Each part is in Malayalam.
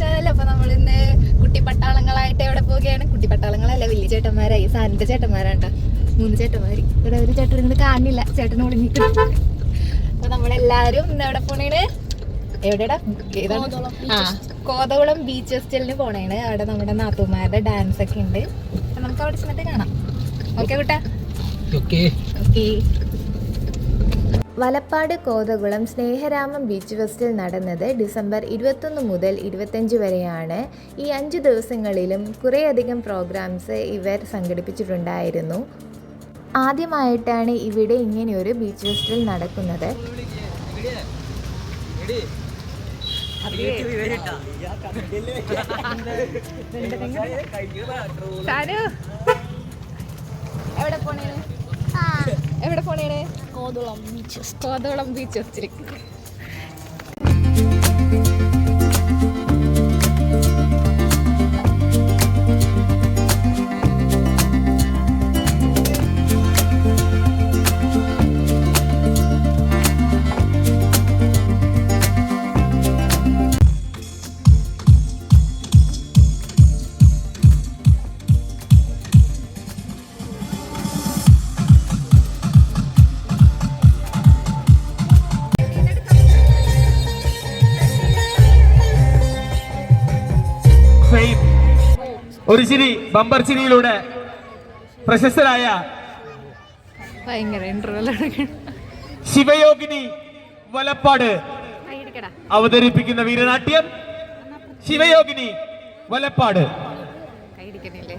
ചാനൽ അപ്പൊ നമ്മൾ ഇന്ന് കുട്ടി പട്ടാളങ്ങളായിട്ട് എവിടെ പോവുകയാണ്? കുട്ടി പട്ടാളങ്ങളല്ല വലിയ ചേട്ടന്മാരായി. സാനിന്റെ ചേട്ടന്മാരാണ്ട മൂന്ന് ചേട്ടന്മാര്. ഇവിടെ ഒരു ചേട്ടൻ ഇന്ന് കാണില്ല. ചേട്ടൻ ഒളിഞ്ഞിട്ട് അപ്പൊ നമ്മളെല്ലാരും ഇന്ന് എവിടെ പോണേണ്? എവിടെടാ? ആ കോതകുളം ബീച്ച് ഫെസ്റ്റിവലിന് പോണേണ്. അവിടെ നമ്മുടെ നാട്ടുമാരുടെ ഡാൻസ് ഒക്കെ ഉണ്ട്. നമുക്ക് അവിടെ ചെന്നിട്ട് കാണാം. ഓക്കെ കുട്ടാ? Okay. Okay. Valappad Kothakulam Sneharamam beach ഫെസ്റ്റിൽ നടന്നത് ഡിസംബർ ഇരുപത്തൊന്ന് മുതൽ ഇരുപത്തഞ്ച് വരെയാണ്. ഈ അഞ്ച് ദിവസങ്ങളിലും കുറേയധികം പ്രോഗ്രാംസ് ഇവർ സംഘടിപ്പിച്ചിട്ടുണ്ടായിരുന്നു. ആദ്യമായിട്ടാണ് ഇവിടെ ഇങ്ങനെയൊരു ബീച്ച് ഫെസ്റ്റിൽ നടക്കുന്നത് പോണേണ് എവിടെ പോണേണ് കോതുളം ബീച്ച് കോതുളം ബീച്ച് ഫെസ്റ്റിലേക്ക് ഫെയിം ഒരു ചിരി ബമ്പർ ചിരിയിലൂടെ പ്രശസ്തരായ ശിവയോഗിനി വലപ്പാട് അവതരിപ്പിക്കുന്ന വീരനാട്യം ശിവയോഗിനി വലപ്പാട്. കൈടിക്കണില്ലേ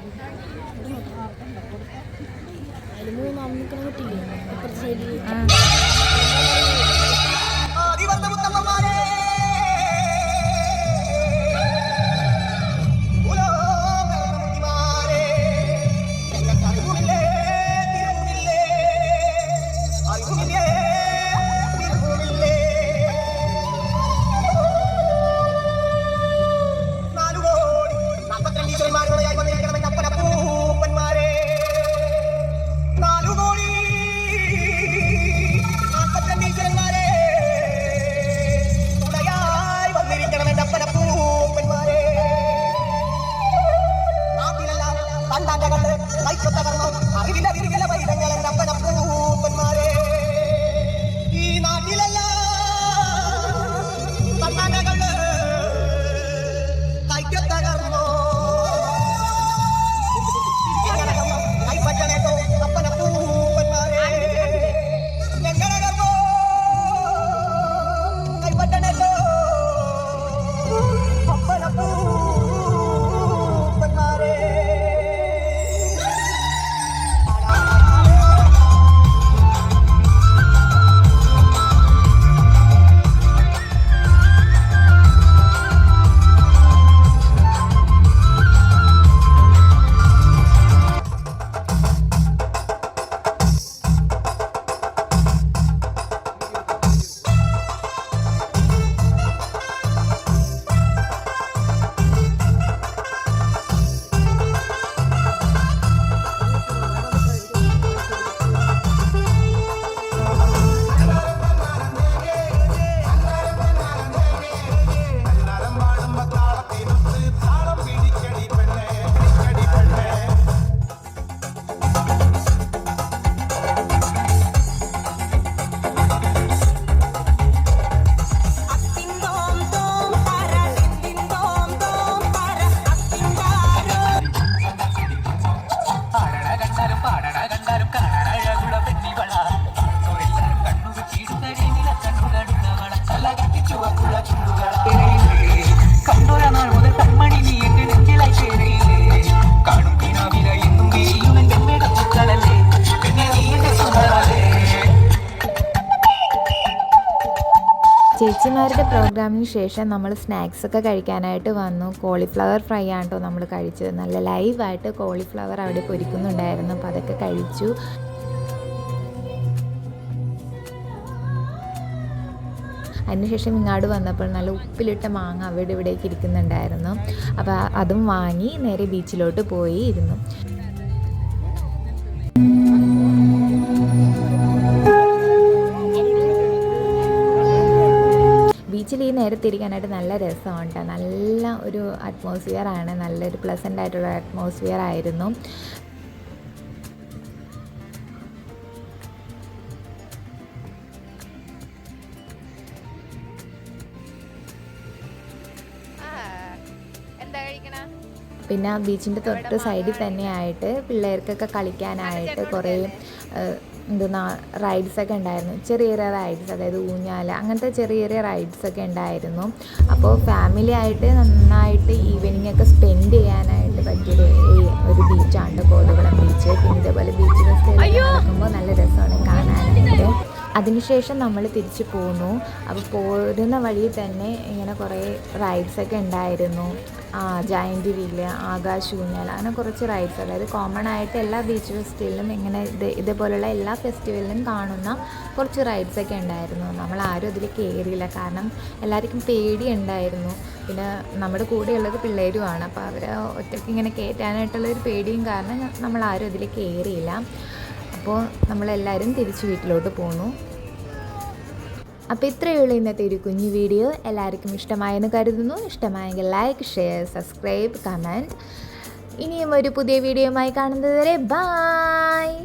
നിൽക്കുന്ന കുട്ടിയില്ലേ അപ്പുറത്തെ സൈഡിൽ അറിവില്ല എന്റെ അപ്പനപ്പൂപ്പന്മാരെ ഈ നാട്ടിലല്ല കൈപ്പറ്റണേട്ടോ ചേച്ചിമാരുടെ പ്രോഗ്രാമിന് ശേഷം നമ്മൾ സ്നാക്സ് ഒക്കെ കഴിക്കാനായിട്ട് വന്നു. കോളിഫ്ലവർ ഫ്രൈ ആണ് നമ്മൾ കഴിച്ചത്. നല്ല ലൈവായിട്ട് കോളിഫ്ലവർ അവിടെ പൊരിക്കുന്നുണ്ടായിരുന്നു. അപ്പോൾ അതൊക്കെ കഴിച്ചു. അതിനുശേഷം ഇങ്ങാട് വന്നപ്പോൾ നല്ല ഉപ്പിലിട്ട മാങ്ങ അവിടെ ഇവിടേക്ക് ഇരിക്കുന്നുണ്ടായിരുന്നു. അപ്പോൾ അതും വാങ്ങി നേരെ ബീച്ചിലോട്ട് പോയി ഇരുന്നു. നേരത്തിരിക്കാനായിട്ട് നല്ല രസമുണ്ട്. നല്ല ഒരു അറ്റ്മോസ്ഫിയർ ആണ്. നല്ലൊരു പ്ലസന്റ് ആയിട്ടുള്ള അറ്റ്മോസ്ഫിയർ ആയിരുന്നു. പിന്നെ ബീച്ചിന്റെ തൊട്ട് സൈഡിൽ തന്നെയായിട്ട് പിള്ളേർക്കൊക്കെ കളിക്കാനായിട്ട് കുറേ എന്തെന്നാ റൈഡ്സൊക്കെ ഉണ്ടായിരുന്നു. ചെറിയ ചെറിയ റൈഡ്സ് അതായത് ഊഞ്ഞാല അങ്ങനത്തെ ചെറിയ ചെറിയ റൈഡ്സൊക്കെ ഉണ്ടായിരുന്നു. അപ്പോൾ ഫാമിലി ആയിട്ട് നന്നായിട്ട് ഈവനിങ് ഒക്കെ സ്പെൻഡ് ചെയ്യാനായിട്ട് പറ്റിയൊരു ഒരു ബീച്ചാണ് കോതകുളം ബീച്ച് പിന്നെ അതിനുശേഷം നമ്മൾ തിരിച്ചു പോന്നു. അപ്പോൾ പോരുന്ന വഴി തന്നെ ഇങ്ങനെ കുറേ റൈഡ്സൊക്കെ ഉണ്ടായിരുന്നു. ആ ജയന്റ് വീൽ ആകാശ് ഊഞ്ഞാൽ അങ്ങനെ കുറച്ച് റൈഡ്സ് അതായത് കോമൺ ആയിട്ട് എല്ലാ ബീച്ച് ഫെസ്റ്റിവലിലും ഇങ്ങനെ ഇത് ഇതേപോലുള്ള എല്ലാ ഫെസ്റ്റിവലിലും കാണുന്ന കുറച്ച് റൈഡ്സൊക്കെ ഉണ്ടായിരുന്നു. നമ്മൾ ആരും അതിൽ കയറിയില്ല കാരണം എല്ലാവർക്കും പേടിയുണ്ടായിരുന്നു പിന്നെ നമ്മുടെ കൂടെയുള്ളത് പിള്ളേരുമാണ്. അപ്പോൾ അവരെ ഒറ്റയ്ക്ക് ഇങ്ങനെ കയറ്റാനായിട്ടുള്ള ഒരു പേടിയും കാരണം നമ്മൾ ആരും അതിൽ കയറിയില്ല അപ്പോൾ നമ്മളെല്ലാവരും തിരിച്ച് വീട്ടിലോട്ട് പോന്നു. അപ്പോൾ ഇത്രയേ ഉള്ളൂ ഇന്നത്തെ ഒരു കുഞ്ഞു വീഡിയോ. എല്ലാവർക്കും ഇഷ്ടമായെന്ന് കരുതുന്നു. ഇഷ്ടമായെങ്കിൽ ലൈക്ക് ഷെയർ സബ്സ്ക്രൈബ് കമന്റ് ഇനിയും ഒരു പുതിയ വീഡിയോയുമായി കാണുന്നത് വരെ ബായ്